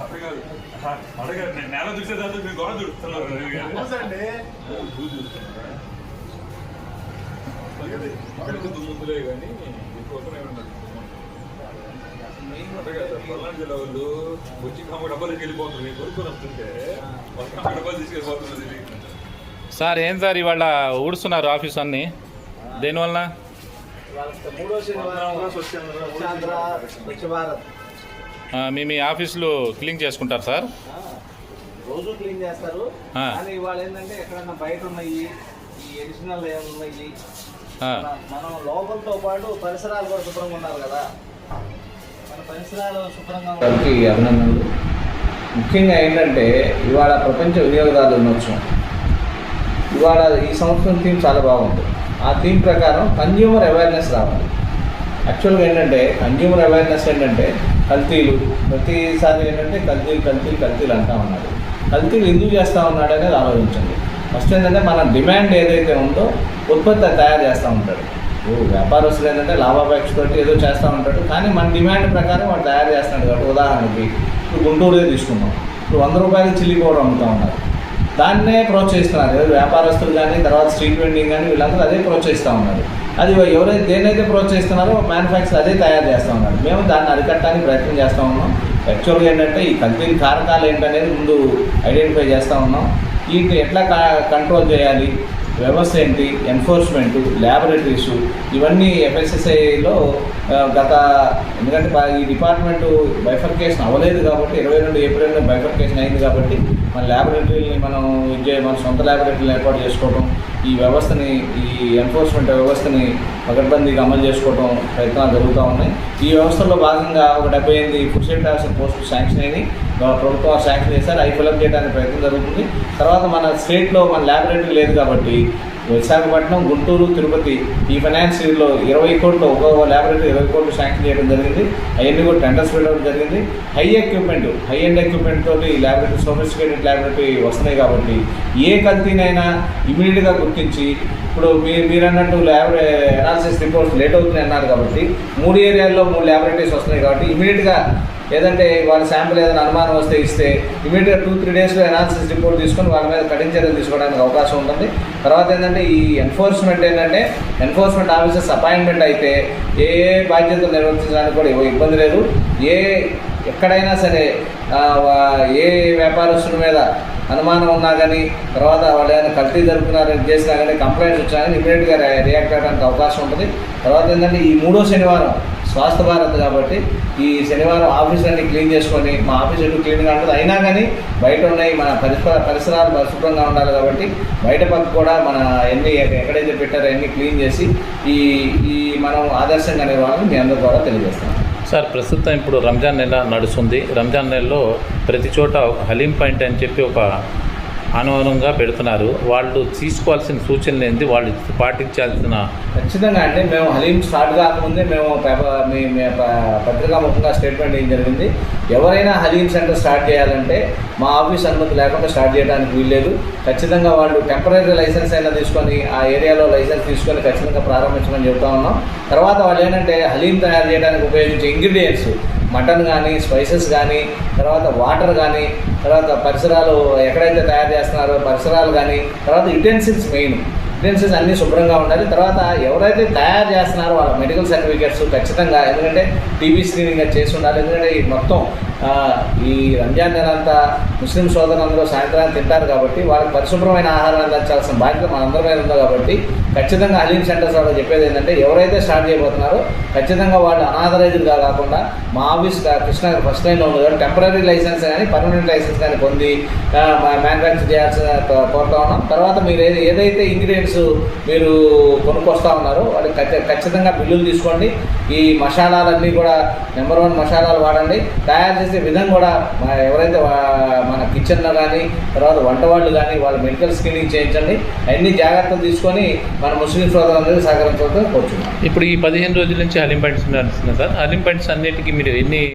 మరి అడగారు నేను నేల చూసేదాంతో మీరు గొడవ చూస్తున్నారు కానీ పల్నాడు జిల్లా వాళ్ళు వచ్చి కమ్మ డబ్బాలకి వెళ్ళిపోతుంది కొనుక్కొని వస్తుంటే వాళ్ళు డబ్బాలు తీసుకెళ్ళిపోతున్నది సార్ ఏం సార్ ఇవాళ ఊడుస్తున్నారు ఆఫీస్ అన్ని? దేనివల్ల మూడో శనివారం స్వచ్ఛ భారత్ మీ మీ ఆఫీసులు క్లీన్ చేసుకుంటారు సార్? రోజు క్లీన్ చేస్తారు. కానీ ఇవాళ ఏంటంటే ఎక్కడన్నా బయట ఉన్నాయి ఈ ఎడిషనల్ ఏమున్నాయి ఆ, మన- లోపలతో పాటు పరిసరాలు కూడా శుభ్రంగా ఉండాలి కదా. మన పరిసరాలు శుభ్రంగా అభినందనలు. ముఖ్యంగా ఏంటంటే ఇవాళ ప్రపంచ వినియోగదారుల దినోత్సవం. ఇవాళ ఈ సంవత్సరం థీమ్ చాలా బాగుంది. ఆ థీమ్ ప్రకారం కన్జ్యూమర్ అవేర్నెస్ రావాలి. యాక్చువల్గా ఏంటంటే కన్జ్యూమర్ అవేర్నెస్ ఏంటంటే కల్తీలు. ప్రతిసారి ఏంటంటే కల్తీలు కల్తీలు కల్తీలు అంటా ఉన్నారు. కల్తీలు ఎందుకు చేస్తూ ఉన్నాడు అనేది ఆలోచించండి. ఫస్ట్ ఏంటంటే మన డిమాండ్ ఏదైతే ఉందో ఉత్పత్తి తయారు చేస్తూ ఉంటాడు. ఓ వ్యాపారస్తులు ఏంటంటే లాభాపేక్ష తోటి ఏదో చేస్తూ ఉంటాడు కానీ మన డిమాండ్ ప్రకారం వాడు తయారు చేస్తున్నాడు కాబట్టి ఉదాహరణకి ఇప్పుడు గుంటూరుదే తీసుకున్నాం ఇప్పుడు వంద రూపాయలు చిల్లి పౌడర్ అమ్ముతూ ఉన్నారు. దాన్నే ప్రోత్సహిస్తున్నారు. ఏదో వ్యాపారస్తులు కానీ తర్వాత స్ట్రీట్ వెండింగ్ కానీ వీళ్ళందరూ అదే ప్రోత్సహిస్తూ ఉన్నారు. అది ఎవరైతే దేనైతే ప్రోత్సహిస్తున్నారో మ్యానుఫ్యాక్చర్ అదే తయారు చేస్తూ ఉన్నారు. మేము దాన్ని అరికట్టడానికి ప్రయత్నం చేస్తూ ఉన్నాం. యాక్చువల్గా ఏంటంటే ఈ కల్తీ కారణాలు ఏంటనేది ముందు ఐడెంటిఫై చేస్తూ ఉన్నాం. వీటిని ఎట్లా కంట్రోల్ చేయాలి? వ్యవస్థ ఏంటి? ఎన్ఫోర్స్మెంట్ ల్యాబొరేటరీస్ ఇవన్నీ ఎఫ్ఎస్ఎస్ఐలో గత ఎందుకంటే ఈ డిపార్ట్మెంట్ బైఫర్కేషన్ అవ్వలేదు కాబట్టి ఇరవై రెండు ఏప్రిల్లో బైఫర్కేషన్ అయింది కాబట్టి మన ల్యాబొరేటరీని మనం ఇచ్చే మన సొంత ల్యాబొరేటరీని ఏర్పాటు చేసుకోవడం ఈ వ్యవస్థని ఈ ఎన్ఫోర్స్మెంట్ వ్యవస్థని పకడ్బందీగా అమలు చేసుకోవడం ప్రయత్నాలు జరుగుతూ ఉన్నాయి. ఈ వ్యవస్థలో భాగంగా ఒక డెబ్బై ఎనిమిది ఫుడ్ సేఫ్టీ ఆఫీసర్ పోస్టులు శాంక్షన్ అయినాయి. ప్రభుత్వం శాంక్షన్ చేశారు. అవి ఫిలప్ చేయడానికి ప్రయత్నం జరుగుతుంది. తర్వాత మన స్టేట్లో మన ల్యాబొరేటరీ లేదు కాబట్టి విశాఖపట్నం గుంటూరు తిరుపతి ఈ ఫైనాన్స్ ఇయర్లో ఇరవై కోట్లు ఒక్కొక్క ల్యాబొరేటరీ ఇరవై కోట్లు శాంక్షన్ చేయడం జరిగింది. అవన్నీ కూడా టెండర్స్ పెట్టడం జరిగింది. High equipment high end equipment తోటి ఈ ల్యాబొరేటరీ సోఫిస్టికేటెడ్ ల్యాబొరేటరీ వస్తున్నాయి కాబట్టి ఏ కల్తీనైనా ఇమీడియట్గా గుర్తించి ఇప్పుడు మీరు మీరు అన్నట్టు ల్యాబ్ అనాలిసిస్ రిపోర్ట్స్ లేట్ అవుతున్నాయి అన్నారు కాబట్టి మూడు ఏరియాల్లో మూడు ల్యాబొరేటరీస్ వస్తున్నాయి కాబట్టి ఇమీడియట్గా ఏదంటే వాళ్ళ శాంపుల్ ఏదైనా అనుమానం వస్తే ఇస్తే ఇమీడియట్గా టూ త్రీ డేస్లో అనాలిసిస్ రిపోర్ట్ తీసుకొని వాళ్ళ మీద కఠిన చర్యలు తీసుకోవడానికి అవకాశం ఉంటుంది. తర్వాత ఏంటంటే ఈ ఎన్ఫోర్స్మెంట్ ఏంటంటే ఎన్ఫోర్స్మెంట్ ఆఫీసర్స్ అపాయింట్మెంట్ అయితే ఏ ఏ బాధ్యతలు నిర్వర్తించడానికి కూడా ఇబ్బంది లేదు. ఏ ఎక్కడైనా సరే వా- ఏ వ్యాపారస్తుల మీద అనుమానం ఉన్నా కానీ తర్వాత వాళ్ళు ఏదైనా కల్తీ జరుపుతున్నారని చేసినా కానీ కంప్లైంట్స్ వచ్చినా కానీ ఇమీడియట్గా రియాక్ట్ అవ్వడానికి అవకాశం ఉంటుంది. తర్వాత ఏంటంటే ఈ మూడో శనివారం స్వాస్థ్య భారత్ కాబట్టి ఈ శనివారం ఆఫీస్ అన్ని క్లీన్ చేసుకొని మా ఆఫీస్ ఎటు క్లీన్గా ఉంటుంది అయినా కానీ బయట ఉన్నాయి మన పరిసర పరిసరాలు పరిశుభ్రంగా ఉండాలి కాబట్టి బయట పక్క కూడా మన ఎన్ని ఎక్కడైతే పెట్టారో అన్ని క్లీన్ చేసి ఈ ఈ మనం ఆదర్శంగా నిర్వహణ మీ అందరి ద్వారా తెలియజేస్తాం సార్ ప్రస్తుతం ఇప్పుడు రంజాన్ నెల నడుస్తుంది. రంజాన్ నెలలో ప్రతి చోట హలీం పాయింట్ అని చెప్పి ఒక అనుగుణంగా పెడుతున్నారు. వాళ్ళు తీసుకోవాల్సిన సూచనలు ఏంటి? వాళ్ళు పాటించాల్సిన ఖచ్చితంగా అండి. మేము హలీం స్టార్ట్ కాకముందే మేము మీ మీ పత్రికా ముఖంగా స్టేట్మెంట్ ఏం జరిగింది. ఎవరైనా హలీం సెంటర్ స్టార్ట్ చేయాలంటే మా ఆఫీస్ అనుమతి లేకుండా స్టార్ట్ చేయడానికి వీల్లేదు. ఖచ్చితంగా వాళ్ళు టెంపరీ లైసెన్స్ అయినా తీసుకొని ఆ ఏరియాలో లైసెన్స్ తీసుకొని ఖచ్చితంగా ప్రారంభించమని చెప్తా ఉన్నాం. తర్వాత వాళ్ళు ఏంటంటే హలీం తయారు చేయడానికి ఉపయోగించే ఇంగ్రీడియంట్స్ మటన్ కానీ స్పైసెస్ కానీ తర్వాత వాటర్ కానీ తర్వాత పరిసరాలు ఎక్కడైతే తయారు చేస్తున్నారో పరిసరాలు కానీ తర్వాత యుటెన్సిల్స్ మెయిన్ యుటెన్సిల్స్ అన్నీ శుభ్రంగా ఉండాలి. తర్వాత ఎవరైతే తయారు చేస్తున్నారో వాళ్ళ మెడికల్ సర్టిఫికేట్స్ ఖచ్చితంగా ఎందుకంటే టీవీ స్క్రీనింగ్ చేసి ఉండాలి. ఎందుకంటే ఈ మొత్తం ఈ రంజాన్ నెల అంతా ముస్లిం సోదరులందరూ సాయంత్రాన్ని తింటారు కాబట్టి వాళ్ళకి పరిశుభ్రమైన ఆహారం అందించాల్సిన బాధ్యత మనందరి మీద ఉంది కాబట్టి ఖచ్చితంగా హలీం సెంటర్స్ వాళ్ళు చెప్పేది ఏంటంటే ఎవరైతే స్టార్ట్ చేయబోతున్నారో ఖచ్చితంగా వాళ్ళు అనాథరైజ్డ్గా కాకుండా మా ఆఫీస్ కృష్ణ ఫస్ట్ లైన్లో ఉంది కాబట్టి టెంపరీ లైసెన్స్ కానీ పర్మనెంట్ లైసెన్స్ కానీ పొంది మ్యానుఫ్యాక్చర్ చేయాల్సిన కోరుతా ఉన్నాం. తర్వాత మీరు ఏది ఏదైతే ఇంగ్రీడియంట్స్ మీరు కొనుక్కొస్తా ఉన్నారో వాళ్ళకి ఖచ్చితంగా బిల్లులు తీసుకోండి. ఈ మసాలాలన్నీ కూడా నెంబర్ వన్ మసాలాలు వాడండి. తయారు చేసే విధం కూడా మన- ఎవరైతే మన కిచెన్లో కానీ తర్వాత వంట వాళ్ళు కానీ వాళ్ళ మెడికల్ స్క్రీనింగ్ చేయించండి. అన్ని జాగ్రత్తలు తీసుకొని మన ముస్లిం సోదరులందరికీ సహకరించడం కోరుచున్నాం ఇప్పుడు ఈ పదిహేను రోజుల నుంచి అలింపాయింట్స్ సార్. అలింపాయింట్స్ అన్నిటికీ మీరు ఎన్ని